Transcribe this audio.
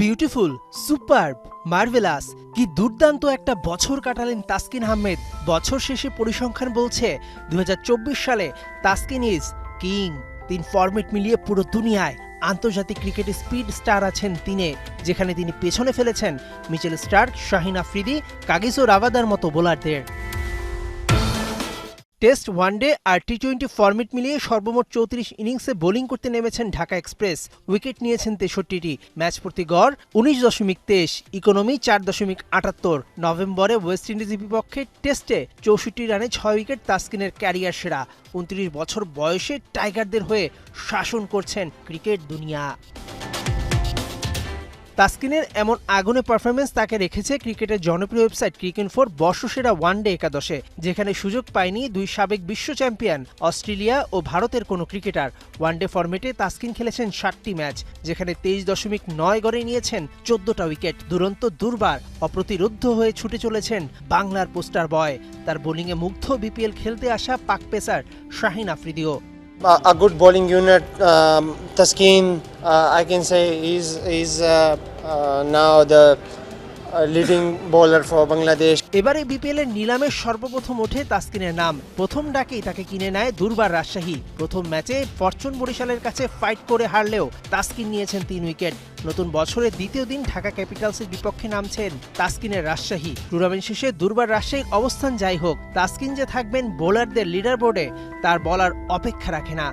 Beautiful super marvellous কি দুর্দান্ত একটা বছর কাটালেন তাসকিন আহমেদ। বছর শেষে পরিসংখ্যান বলছে, দুহাজার চব্বিশ সালে তাসকিন ইজ কিং তিন ফরম্যাট মিলিয়ে পুরো দুনিয়ায় আন্তর্জাতিক ক্রিকেটে স্পিড স্টার আছেন তিনি, যেখানে তিনি পেছনে ফেলেছেন Mitchell Starc, Shaheen Afridi Kagiso রাভাদার মতো বোলারদের টেস্ট ওয়ানডে আর টি টোয়েন্টি ফরম্যাট মিলিয়ে সর্বমোট চৌত্রিশ ইনিংসে বোলিং করতে নেমেছেন ঢাকা এক্সপ্রেস। উইকেট নিয়েছেন তেষট্টিটি। ম্যাচ প্রতি গড় উনিশ দশমিক তেইশ, ইকোনমি চার দশমিক আটাত্তর। নভেম্বরে ওয়েস্ট ইন্ডিজের বিপক্ষে টেস্টে চৌষট্টি রানে ছয় উইকেট তাসকিনের ক্যারিয়ার সেরা। উনত্রিশ বছর বয়সে টাইগারদের হয়ে শাসন করছেন ক্রিকেট দুনিয়া। তাসকিনের এমন আগুনে পারফরমেন্স তাকে রেখেছে ক্রিকেটের জনপ্রিয় ওয়েবসাইট ক্রিকেট ফোর বর্ষসেরা ওয়ানডে একাদশে, যেখানে সুযোগ পায়নি দুই সাবেক বিশ্ব চ্যাম্পিয়ন অস্ট্রেলিয়া ও ভারতের কোনো ক্রিকেটার ওয়ানডে ফরম্যাটে তাসকিন খেলেছেন ষাটটি ম্যাচ যেখানে তেইশ দশমিক নয় গড়ে নিয়েছেন চোদ্দটা উইকেট দুরন্ত দুর্বার অপ্রতিরোধ্য হয়ে ছুটে চলেছেন বাংলার পোস্টার বয় তার বোলিংয়ে মুগ্ধ বিপিএল খেলতে আসা পাক পেসার শাহিন আফ্রিদিও। A a good bowling unit. Um, uh, I can say, is is uh, uh, now the uh, bowler for Bangladesh. এবারে বিপিএল এর নিলামে সর্বপ্রথম ওঠে তাসকিনের নাম। প্রথম ডাকেই তাকে কিনে নেয় দুর্বার রাজশাহী। প্রথম ম্যাচে ফরচুন বরিশালের কাছে ফাইট করে হারলেও তাসকিন নিয়েছেন তিন উইকেট নতুন বছরের দ্বিতীয় দিন ঢাকা ক্যাপিটালসের বিপক্ষে নামছেন তাসকিনের রাজশাহী। টুর্নামেন্ট শেষে দুর্বার রাজশাহীর অবস্থান যাই হোক তাসকিন যে থাকবেন বোলারদের লিডার বোর্ডে তার বলার অপেক্ষা রাখে না।